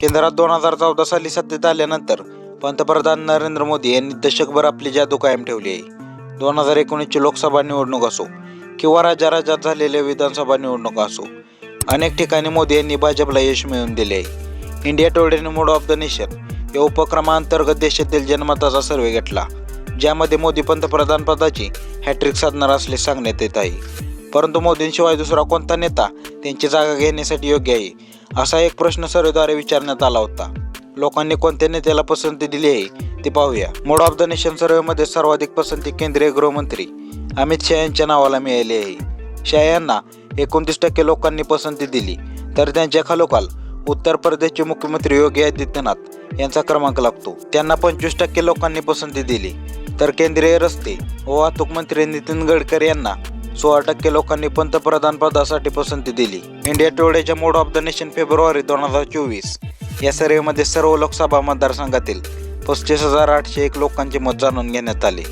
केंद्रात दोन हजार चौदा साली सत्तेत आल्यानंतर पंतप्रधान नरेंद्र मोदी यांनी दशकभर आपली जादू कायम ठेवली आहे. दोन हजार एकोणीसची लोकसभा निवडणूक असो किंवा राज्या राज्यात झालेल्या विधानसभा निवडणुका असो अनेक ठिकाणी मोदी यांनी भाजपला यश मिळवून दिले आहे. India today mood of the nation या उपक्रमाअंतर्गत देशातील जनमताचा सर्वे घेतला ज्यामध्ये मोदी पंतप्रधान पदाची हॅट्रिक साधणार असले सांगण्यात येत आहे. परंतु मोदींशिवाय दुसरा कोणता नेता त्यांची जागा घेण्यासाठी योग्य आहे असा एक प्रश्न सर्वेद्वारे विचारण्यात आला होता. लोकांनी कोणत्या नेत्याला पसंती दिली आहे ते पाहूया. मोड ऑफ द नेशन सर्वेमध्ये सर्वाधिक पसंती केंद्रीय गृहमंत्री अमित शहा यांच्या नावाला मिळाली आहे. शहा यांना एकोणतीस टक्के लोकांनी पसंती दिली. तर त्यांच्या खालोखाल उत्तर प्रदेशचे मुख्यमंत्री योगी आदित्यनाथ यांचा क्रमांक लागतो. त्यांना पंचवीस टक्के लोकांनी पसंती दिली. तर केंद्रीय रस्ते व वाहतूक मंत्री नितीन गडकरी यांना सोळा टक्के लोकांनी पंतप्रधान पदासाठी पसंती दिली. इंडिया टुडेच्या मोड ऑफ द नेशन फेब्रुवारी दोन हजार चोवीस. या सर्वेमध्ये सर्व लोकसभा मतदारसंघातील पस्तीस हजार आठशे एक लोकांचे मत जाणून घेण्यात आले.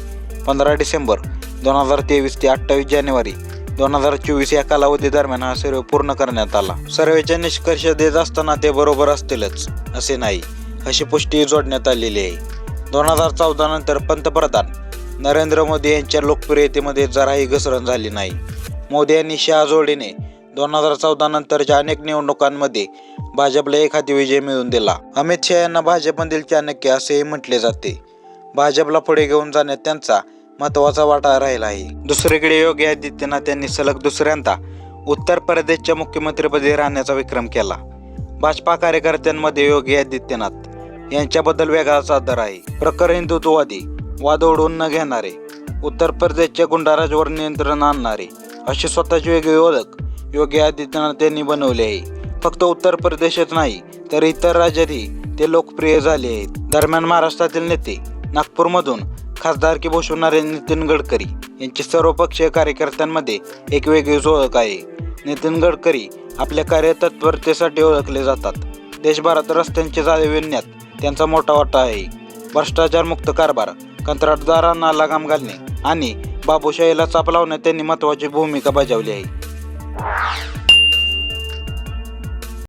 पंधरा डिसेंबर दोन हजार तेवीस ते अठ्ठावीस जानेवारी दोन हजार चोवीस या कालावधी दरम्यान हा सर्वे पूर्ण करण्यात आला. सर्वेचे निष्कर्ष देत असताना ते बरोबर असतीलच असे नाही अशी पुष्टी जोडण्यात आलेली आहे. दोन हजार चौदा नंतर पंतप्रधान नरेंद्र मोदी यांच्या लोकप्रियतेमध्ये जराही घसरण झाली नाही. मोदी यांनी शहा जोडीने दोन हजार चौदा नंतरच्या अनेक निवडणुकांमध्ये भाजपला एखादी विजय मिळवून दिला. अमित शहा यांना भाजपमधील चाणक्य असेही म्हटले जाते. भाजपला पुढे घेऊन जाण्यात त्यांचा महत्त्वाचा वाटा राहिला आहे. दुसरीकडे योगी आदित्यनाथ यांनी सलग दुसऱ्यांदा उत्तर प्रदेशच्या मुख्यमंत्रीपदी राहण्याचा विक्रम केला. भाजपा कार्यकर्त्यांमध्ये योगी आदित्यनाथ यांच्याबद्दल वेगळाच आदर आहे. प्रखर हिंदुत्ववादी वाद ओढवून न घेणारे उत्तर प्रदेशच्या गुंडाराजवर नियंत्रण आणणारे अशी स्वतःची वेगळी ओळख योगी आदित्यनाथ यांनी बनवली आहे. फक्त उत्तर प्रदेशच नाही तर इतर राज्यातही ते लोकप्रिय झाले आहेत. दरम्यान महाराष्ट्रातील नेते नागपूरमधून खासदारकी भूषवणारे नितीन गडकरी यांची सर्वपक्षीय कार्यकर्त्यांमध्ये एक वेगळीच ओळख आहे. नितीन गडकरी आपल्या कार्यतत्परतेसाठी ओळखले जातात. देशभरात रस्त्यांचे जाळे विणण्यात त्यांचा मोठा वाटा आहे. भ्रष्टाचारमुक्त कारभार कंत्राटदारांना लगाम घालणे आणि बाबूशाहीला चाप लावण्यात त्यांनी महत्त्वाची भूमिका बजावली आहे.